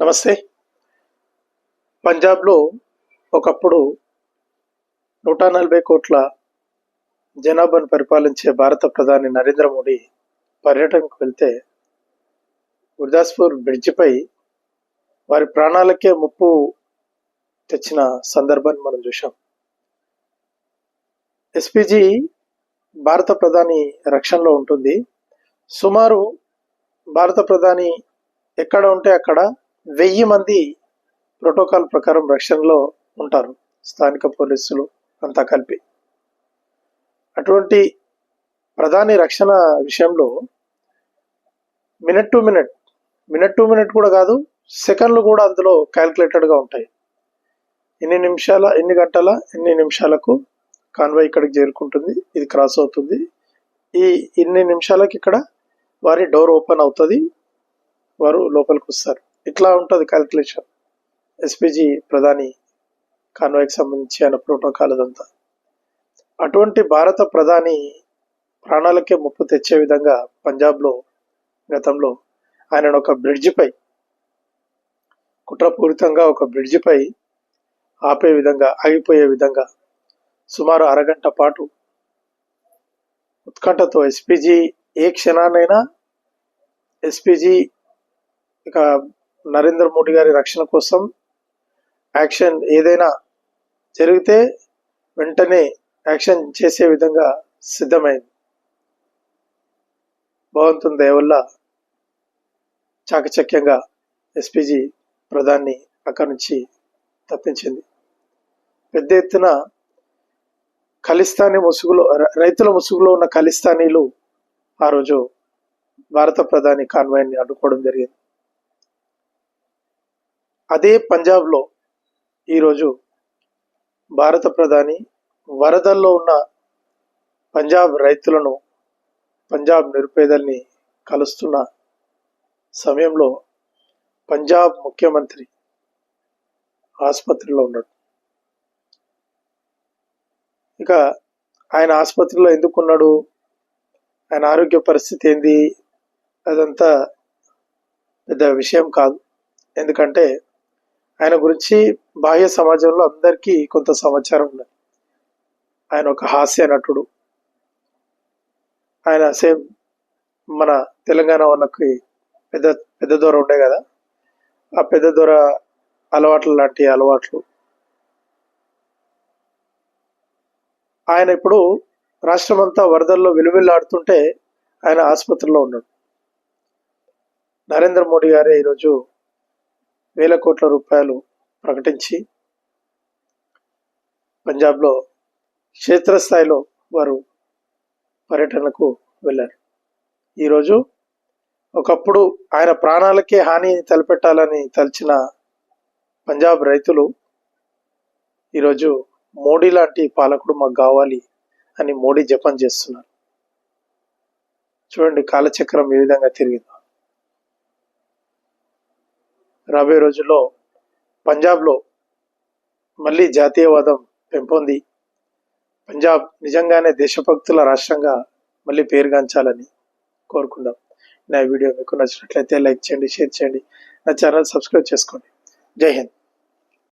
నమస్తే. పంజాబ్లో ఒకప్పుడు నూట నలభై కోట్ల జనాభాను పరిపాలించే భారత ప్రధాని నరేంద్ర మోడీ పర్యటనకు వెళ్తే గుర్దాస్పూర్ బ్రిడ్జిపై వారి ప్రాణాలకే ముప్పు తెచ్చిన సందర్భాన్ని మనం చూసాం ఎస్పీజీ భారత ప్రధాని రక్షణలో ఉంటుంది. సుమారు భారత ప్రధాని ఎక్కడ ఉంటే అక్కడ వెయ్యి మంది ప్రోటోకాల్ ప్రకారం రక్షణలో ఉంటారు. స్థానిక పోలీసులు అంతా కలిపి. అటువంటి ప్రధాని రక్షణ విషయంలో minute to minute minute to minute కూడా కాదు సెకండ్లు కూడా అందులో క్యాల్కులేటెడ్గా ఉంటాయి. ఎన్ని నిమిషాల ఎన్ని గంటల ఎన్ని నిమిషాలకు కాన్వాయ్ ఇక్కడికి చేరుకుంటుంది ఇది క్రాస్ అవుతుంది. ఈ ఇన్ని నిమిషాలకి ఇక్కడ వారి డోర్ ఓపెన్ అవుతుంది వారు లోపలికి వస్తారు ఇట్లా ఉంటుంది క్యాల్కులేషన్ ఎస్పీజీ ప్రధాని కాన్వాయ్కి సంబంధించి ఆయన ప్రోటోకాల్ ఇదంతా అటువంటి భారత ప్రధాని ప్రాణాలకే ముప్పు తెచ్చే విధంగా పంజాబ్లో గతంలో ఆయన ఒక బ్రిడ్జిపై కుట్రపూరితంగా ఒక బ్రిడ్జిపై ఆపే విధంగా ఆగిపోయే విధంగా సుమారు అరగంట పాటు ఉత్కంఠతో ఎస్పీజీ ఏ క్షణానైనా ఎస్పీజీ ఇక నరేంద్ర మోడీ గారి రక్షణ కోసం యాక్షన్ ఏదైనా జరిగితే వెంటనే యాక్షన్ చేసే విధంగా సిద్ధమైంది. భగవంతుని దయవల్ల చాకచక్యంగా ఎస్పీజీ ప్రధాన్ని అక్కడి నుంచి తప్పించింది. పెద్ద ఎత్తున ఖలిస్తానీ ముసుగులో రైతుల ముసుగులో ఉన్న ఖలిస్తానీలు ఆ రోజు భారత ప్రధాని కాన్వాయ్ని అడ్డుకోవడం జరిగింది. అదే పంజాబ్లో ఈరోజు భారత ప్రధాని వరదల్లో ఉన్న పంజాబ్ రైతులను పంజాబ్ నిరుపేదల్ని కలుస్తున్న సమయంలో పంజాబ్ ముఖ్యమంత్రి ఆసుపత్రిలో ఉన్నాడు. ఇక ఆయన ఆసుపత్రిలో ఎందుకున్నాడు ఆయన ఆరోగ్య పరిస్థితి ఏంది? అదంతా పెద్ద విషయం కాదు. ఎందుకంటే ఆయన గురించి బాహ్య సమాజంలో అందరికీ కొంత సమాచారం ఉన్నది. ఆయన ఒక హాస్య నటుడు. ఆయన సేమ్ మన తెలంగాణ వాళ్ళకి పెద్ద పెద్ద దొర ఉండే కదా. ఆ పెద్ద దూర అలవాట్లు లాంటి అలవాట్లు. ఆయన ఇప్పుడు రాష్ట్రమంతా వరదల్లో విలువిల్లాడుతుంటే ఆయన ఆసుపత్రిలో ఉన్నాడు. నరేంద్ర మోడీ గారే ఈరోజు వేల కోట్ల రూపాయలు ప్రకటించి పంజాబ్లో క్షేత్రస్థాయిలో వారు పర్యటనకు వెళ్ళారు. ఈరోజు ఒకప్పుడు ఆయన ప్రాణాలకే హాని తలపెట్టాలని తలచిన పంజాబ్ రైతులు ఈరోజు మోడీ లాంటి పాలకుడు మాకు కావాలి అని మోడీ జపం చేస్తున్నారు. చూడండి కాలచక్రం ఏ విధంగా తిరిగిందో. రాబోయే రోజుల్లో పంజాబ్లో మళ్ళీ జాతీయవాదం పెంపొంది. పంజాబ్ నిజంగానే దేశభక్తుల రాష్ట్రంగా మళ్ళీ పేరుగాంచాలని కోరుకుందాం. నా వీడియో మీకు నచ్చినట్లయితే లైక్ చేయండి షేర్ చేయండి. నా ఛానల్ సబ్స్క్రైబ్ చేసుకోండి. జై హింద్.